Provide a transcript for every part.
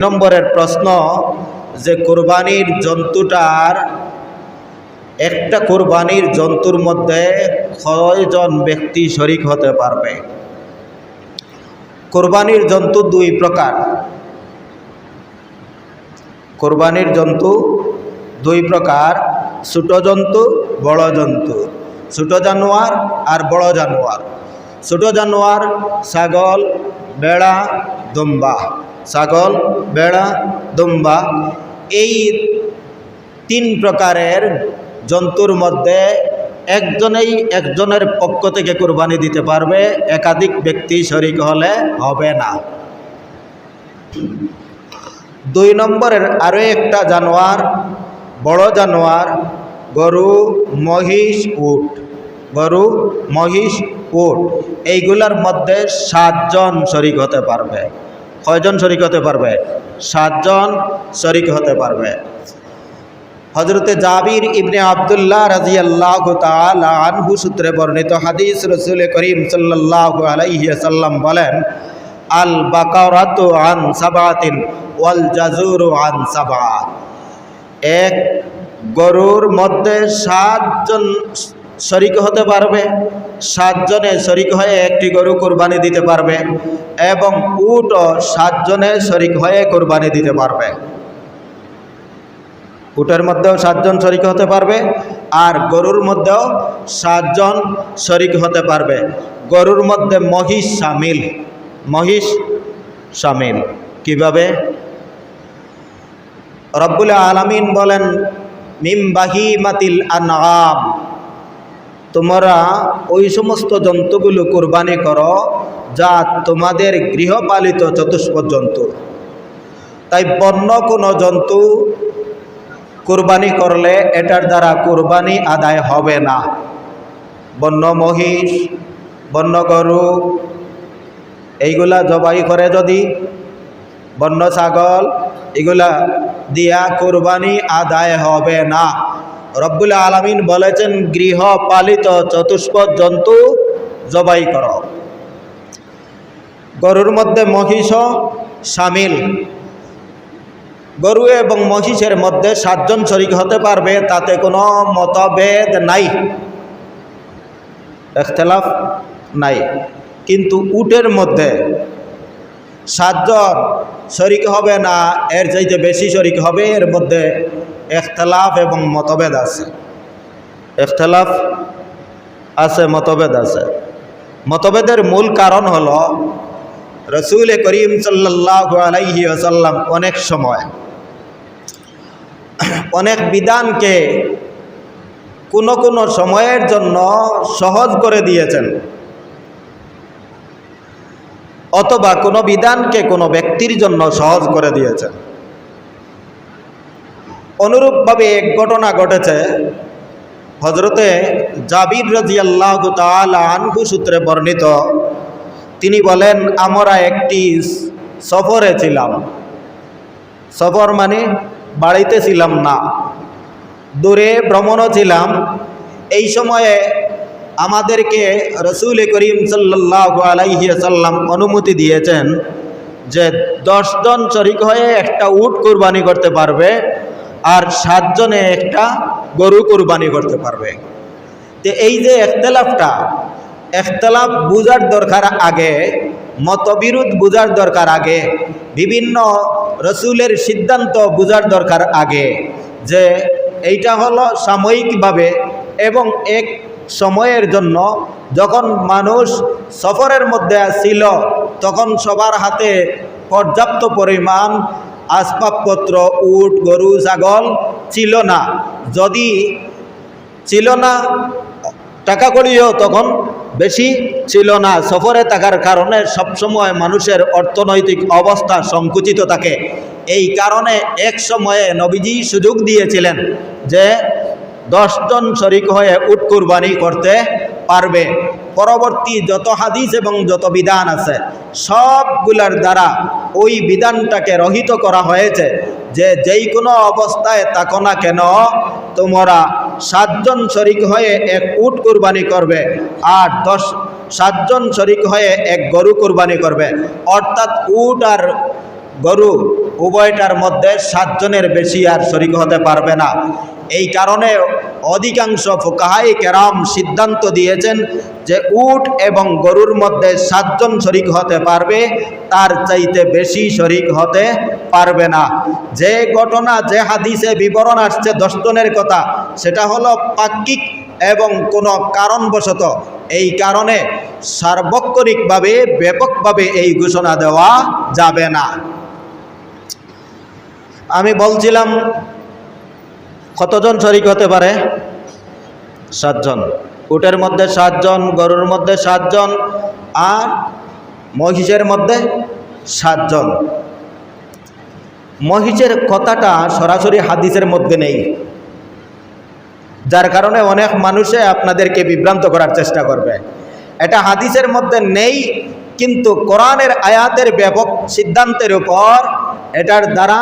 নম্বরের প্রশ্ন যে কোরবানির জন্তুটার, একটা কোরবানির জন্তুর মধ্যে কয়জন ব্যক্তি শরিক হতে পারবে? কোরবানির জন্তু দুই প্রকার। কোরবানির জন্তু দুই প্রকার, ছোট জন্তু, বড় জন্তু। ছোট জানোয়ার আর বড় জানোয়ার। ছোট জানোয়ার, ছাগল বেড়া দুম্বা। ছাগল বেড়া দুম্বা এই তিন প্রকারের জন্তুর মধ্যে একজনেই একজনের পক্ষ থেকে কোরবানি দিতে পারবে, একাধিক ব্যক্তি শরিক হলে হবে না। দুই নম্বরের আরও একটা জানোয়ার, বড় জানোয়ার, গরু, মহিষ, উট। গরু, মহিষ, উট, এইগুলার মধ্যে সাতজন শরিক হতে পারবে। কয়জন শরিক হতে পারবে? সাতজন শরিক হতে পারবে। হজরতে জাবির ইবনে আবদুল্লাহ রাজি আল্লাহ আনহু সূত্রে বর্ণিত হাদিস রসুল করিম সাল্লাহ আলাইসাল্লাম বলেন আল বাকারাতু আন সাবাতিন ওয়াল জাজুর আন সাবা। এক গরুর মধ্যে সাতজন শরিক হতে পারবে সাতজনে শরিক হয়ে একটি গরু কোরবানি দিতে পারবে এবং উটও সাতজনে শরিক হয়ে কোরবানি দিতে পারবে। উটের মধ্যেও সাতজন শরিক হতে পারবে আর গরুর মধ্যেও সাতজন শরিক হতে পারবে। গরুর মধ্যে মহিষ সামিল মহিষ সামিল। কীভাবে? রব্বুল আলমিন বলেন, মিম বাহিমাতিল আনাম তোমরা ওই সমস্ত জন্তুগুলো কোরবানি করো যা তোমাদের গৃহপালিত চতুষ্প জন্তু। তাই বন্য কোনো জন্তু কোরবানি করলে এটার দ্বারা কোরবানি আদায় হবে না। বন্য মহিষ, বন্য গরু, এইগুলা জবাই করে যদি, বন্য ছাগল, এগুলা দিয়া কোরবানি আদায় হবে না। রব্বুল আলমিন বলেছেন, গৃহপালিত চতুষ্পদ জন্তু জবাই কর। গরুর মধ্যে মহিষ সামিল। গরু এবং মহিষের মধ্যে সাতজন শরিক হতে পারবে, তাতে কোনো মতভেদ নাই। এখতলাফ নাই। কিন্তু উটের মধ্যে সাতজন শরিক হবে না, এর চাইতে বেশি শরিক হবে, এর মধ্যে এখতলাফ এবং মতভেদ আছে। এখতলাফ আছে, মতভেদ আছে। মতভেদের মূল কারণ হল রসুল করিম সাল্লাহ আলাইহি আসাল্লাম অনেক সময় অনেক বিধানকে কোনো কোনো সময়ের জন্য সহজ করে দিয়েছেন। অথবা কোনো বিধানকে কোনো ব্যক্তির জন্য সহজ করে দিয়েছেন। অনুরূপভাবে এক ঘটনা ঘটেছে। হজরতে জাবির রাজি আল্লাহ আনহু সূত্রে বর্ণিত। তিনি বলেন, আমরা একটি সফরে ছিলাম। সফর মানে বাড়িতে ছিলাম না, দূরে ভ্রমণও ছিলাম। এই সময়ে আমাদেরকে রসুল করিম সাল্লাহ আলাইসাল্লাম অনুমতি দিয়েছেন যে দশজন শরিক হয়ে একটা উট কোরবানি করতে পারবে। আর সাতজনে একটা গরু কোরবানি করতে পারবে। তো এই যে একতলাফটা একতলাফ বুঝার দরকার আগে, মতবিরোধ বুঝার দরকার আগে, বিভিন্ন রসুলের সিদ্ধান্ত বুঝার দরকার আগে যে এইটা হলো সাময়িকভাবে এবং এক সময়ের জন্য যখন মানুষ সফরের মধ্যে ছিল, তখন সবার হাতে পর্যাপ্ত পরিমাণ আসবাবপত্র, উট, গরু, ছাগল ছিল না। যদি ছিল না, টাকা কড়িও তখন বেশি ছিল না। সফরে থাকার কারণে সবসময় মানুষের অর্থনৈতিক অবস্থা সংকুচিত থাকে। এই কারণে এক সময়ে নবীজি সুযোগ দিয়েছিলেন যে দশজন শরিক হয়ে উট কুরবানি করতে পারবে। পরবর্তী যত হাদিস এবং যত বিধান আছে, সবগুলার দ্বারা ওই বিধানটাকে রহিত করা হয়েছে যে যেই কোনো অবস্থায় থাকো না কেন, তোমরা সাতজন শরিক হয়ে এক উট কুরবানি করবে আর দশ, সাতজন শরিক হয়ে এক গরু কুরবানি করবে। অর্থাৎ উট আর গরু উভয়টার মধ্যে সাতজনের বেশি আর শরিক হতে পারবে না। এই কারণে অধিকাংশ ফোকাহাই কেরাম সিদ্ধান্ত দিয়েছেন যে উট এবং গরুর মধ্যে সাতজন শরিক হতে পারবে, তার চাইতে বেশি শরিক হতে পারবে না। যে ঘটনা, যে হাদিসে বিবরণ আসছে দশজনের কথা, সেটা হলো পাক্ষিক এবং কোনো কারণবশত। এই কারণে সার্বক্ষণিকভাবে, ব্যাপকভাবে এই ঘোষণা দেওয়া যাবে না। আমি বলছিলাম কতজন শরিক হতে পারে? সাতজন। উটের মধ্যে সাতজন, গরুর মধ্যে সাতজন আর মহিষের মধ্যে সাতজন। মহিষের কথাটা সরাসরি হাদিসের মধ্যে নেই। যার কারণে অনেক মানুষে আপনাদেরকে বিভ্রান্ত করার চেষ্টা করবে। এটা হাদিসের মধ্যে নেই, কিন্তু কোরআনের আয়াতের ব্যাপক সিদ্ধান্তের উপর এটার দ্বারা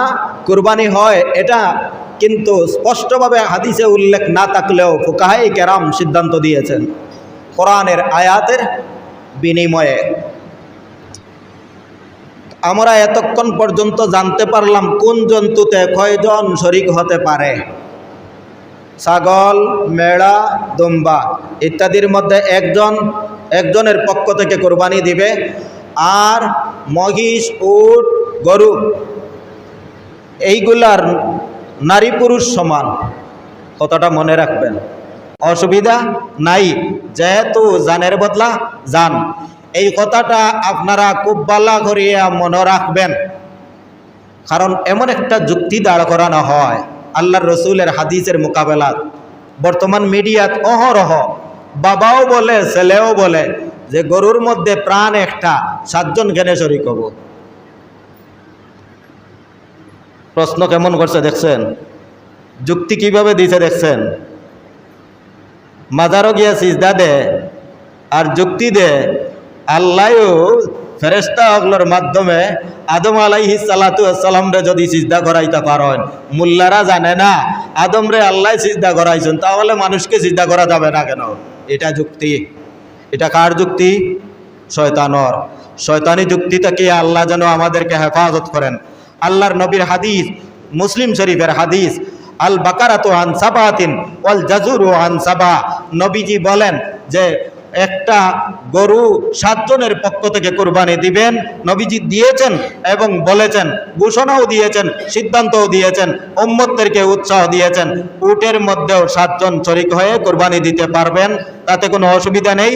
কুরবানি হয়। এটা কিন্তু স্পষ্টভাবে হাদিসে উল্লেখ না থাকলেও ফুকাহাই কেরাম সিদ্ধান্ত দিয়েছেন কোরআনের আয়াতের বিনিময়ে। আমরা এতক্ষণ পর্যন্ত জানতে পারলাম কোন জন্তুতে কয়জন শরিক হতে পারে। ছাগল, মেড়া, দুম্বা ইত্যাদির মধ্যে একজন, একজনের পক্ষ থেকে কোরবানি দিবে আর মহিষ, উট, গরু। এইগুলার নারী পুরুষ সমান। কথাটা মনে রাখবেন। অসুবিধা নাই, যেহেতু জানের বদলা জান। এই কথাটা আপনারা খুব বালা করিয়া মনে রাখবেন। কারণ এমন একটা যুক্তি দাঁড় করানো হয়, আল্লাহর রসুলের হাদিসের মোকাবেলা বর্তমান মিডিয়াত অহরহ, বাবাও বলে, ছেলেও বলে যে গরুর মধ্যে প্রাণ একটা, সাতজন জ্ঞানে শরিক প্রশ্ন কেমন করছে দেখছেন? যুক্তি কীভাবে দিছে দেখছেন? মাজারও গিয়া সিজদা দে, আর যুক্তি দে, আল্লাহও ফেরেস্তা অগলোর মাধ্যমে আদম আলাইহি সালাতু সালামরে যদি সিজদা করাইতে পারেন, মুল্লারা জানে না আদমরে আল্লাহ সিজদা করাইছেন, তাহলে মানুষকে সিজদা করা যাবে না কেন? এটা যুক্তি। এটা কার যুক্তি? শয়তানর। শয়তানি যুক্তি থেকে আল্লাহ যেন আমাদেরকে হেফাজত করেন? আল্লাহর নবীর হাদিস, মুসলিম শরীফের হাদিস আল বাকারাত আন সাবাতিন ওয়াল জাজুর আন সাবা। নবীজি বলেন যে একটা গরু সাতজনের পক্ষ থেকে কোরবানি দিবেন। নবীজি দিয়েছেন এবং বলেছেন, ঘোষণাও দিয়েছেন, সিদ্ধান্তও দিয়েছেন, উম্মতদেরকে উৎসাহ দিয়েছেন। উটের মধ্যেও সাতজন শরিক হয়ে কোরবানি দিতে পারবেন, তাতে কোনো অসুবিধা নেই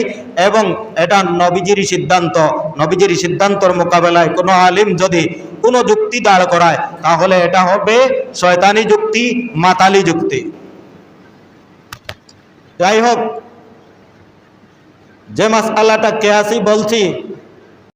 এবং এটা নবীজির সিদ্ধান্ত। নবীজির সিদ্ধান্তর মোকাবেলায় কোনো আলিম যদি কোনো যুক্তি দাঁড় করায়, তাহলে এটা হবে শয়তানি যুক্তি, মাতালি যুক্তি। যাই হোক যে মাস আল্লাহটা কেয়াসি বলছি